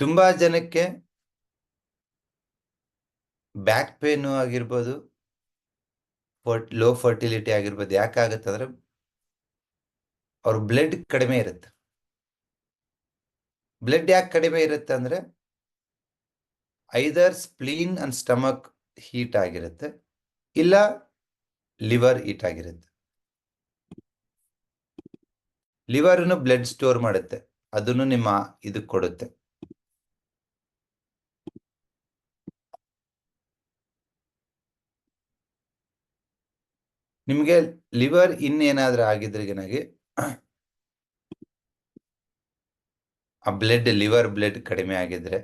ತುಂಬಾ ಜನಕ್ಕೆ back pain ಆಗಿರ್ಬೋದು ಲೋ ಫರ್ಟಿಲಿಟಿ ಆಗಿರ್ಬೋದು ಯಾಕಾಗತ್ತೆ ಅಂದ್ರೆ ಅವ್ರ ಬ್ಲಡ್ ಕಡಿಮೆ ಇರುತ್ತೆ. ಬ್ಲಡ್ ಯಾಕೆ ಕಡಿಮೆ ಇರುತ್ತೆ ಅಂದ್ರೆ either spleen and stomach heat ಆಗಿರುತ್ತೆ, ಇಲ್ಲ ಲಿವರ್ ಹೀಟ್ ಆಗಿರುತ್ತೆ. ಲಿವರ್ನು ಬ್ಲಡ್ ಸ್ಟೋರ್ ಮಾಡುತ್ತೆ, ಅದನ್ನು ನಿಮ್ಮ ಇದಕ್ಕೆ ಕೊಡುತ್ತೆ. ನಿಮಗೆ ಲಿವರ್ ಇನ್ನೇನಾದ್ರೂ ಆಗಿದ್ರೆ ಏನಾಗಿ ಆ ಬ್ಲಡ್ ಲಿವರ್ ಬ್ಲಡ್ ಕಡಿಮೆ ಆಗಿದ್ರೆ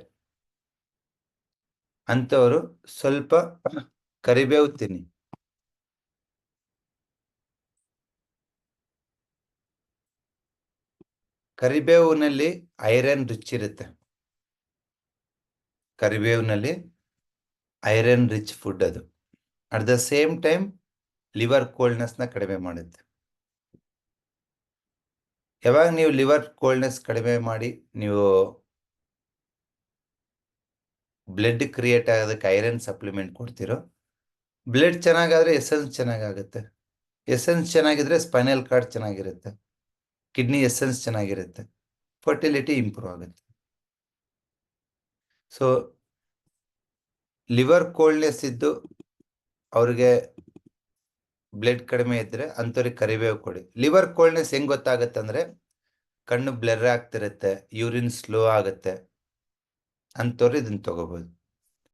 ಅಂತವರು ಸ್ವಲ್ಪ ಕರಿಬೇವು ತಿನ್ನಿ ಕರಿಬೇವಿನಲ್ಲಿ ಐರನ್ ರಿಚ್ ಇರುತ್ತೆ. ಕರಿಬೇವಿನಲ್ಲಿ ಐರನ್ ರಿಚ್ ಫುಡ್ ಅದು. At the same time liver ಕೋಲ್ಡ್ನೆಸ್ನ ಕಡಿಮೆ ಮಾಡುತ್ತೆ. ಯಾವಾಗ ನೀವು ಲಿವರ್ ಕೋಲ್ಡ್ನೆಸ್ ಕಡಿಮೆ ಮಾಡಿ ನೀವು ಬ್ಲಡ್ ಕ್ರಿಯೇಟ್ ಆಗೋದಕ್ಕೆ ಐರನ್ ಸಪ್ಲಿಮೆಂಟ್ ಕೊಡ್ತಿರೋ, ಬ್ಲಡ್ ಚೆನ್ನಾಗಾದ್ರೆ ಎಸೆನ್ಸ್ ಚೆನ್ನಾಗಾಗುತ್ತೆ. ಎಸೆನ್ಸ್ ಚೆನ್ನಾಗಿದ್ರೆ ಸ್ಪೈನಲ್ ಕಾರ್ಡ್ ಚೆನ್ನಾಗಿರುತ್ತೆ. ಕಿಡ್ನಿ ಎಸೆನ್ಸ್ ಚೆನ್ನಾಗಿರುತ್ತೆ. ಫರ್ಟಿಲಿಟಿ ಇಂಪ್ರೂವ್ ಆಗುತ್ತೆ. ಸೊ, ಲಿವರ್ ಕೋಲ್ಡ್ನೆಸ್ ಇದ್ದು ಅವ್ರಿಗೆ ಬ್ಲಡ್ ಕಡಿಮೆ ಇದ್ರೆ ಅಂಥವ್ರಿಗೆ ಕರಿಬೇವು ಕೊಡಿ. ಲಿವರ್ ಕೋಲ್ಡ್ನೆಸ್ ಹೆಂಗ್ ಗೊತ್ತಾಗುತ್ತೆ ಅಂದ್ರೆ ಕಣ್ಣು ಬ್ಲರ್ ಆಗ್ತಿರುತ್ತೆ ಯೂರಿನ್ ಸ್ಲೋ ಆಗುತ್ತೆ. ಅಂಥವ್ರು ಇದನ್ನ ತಗೋಬಹುದು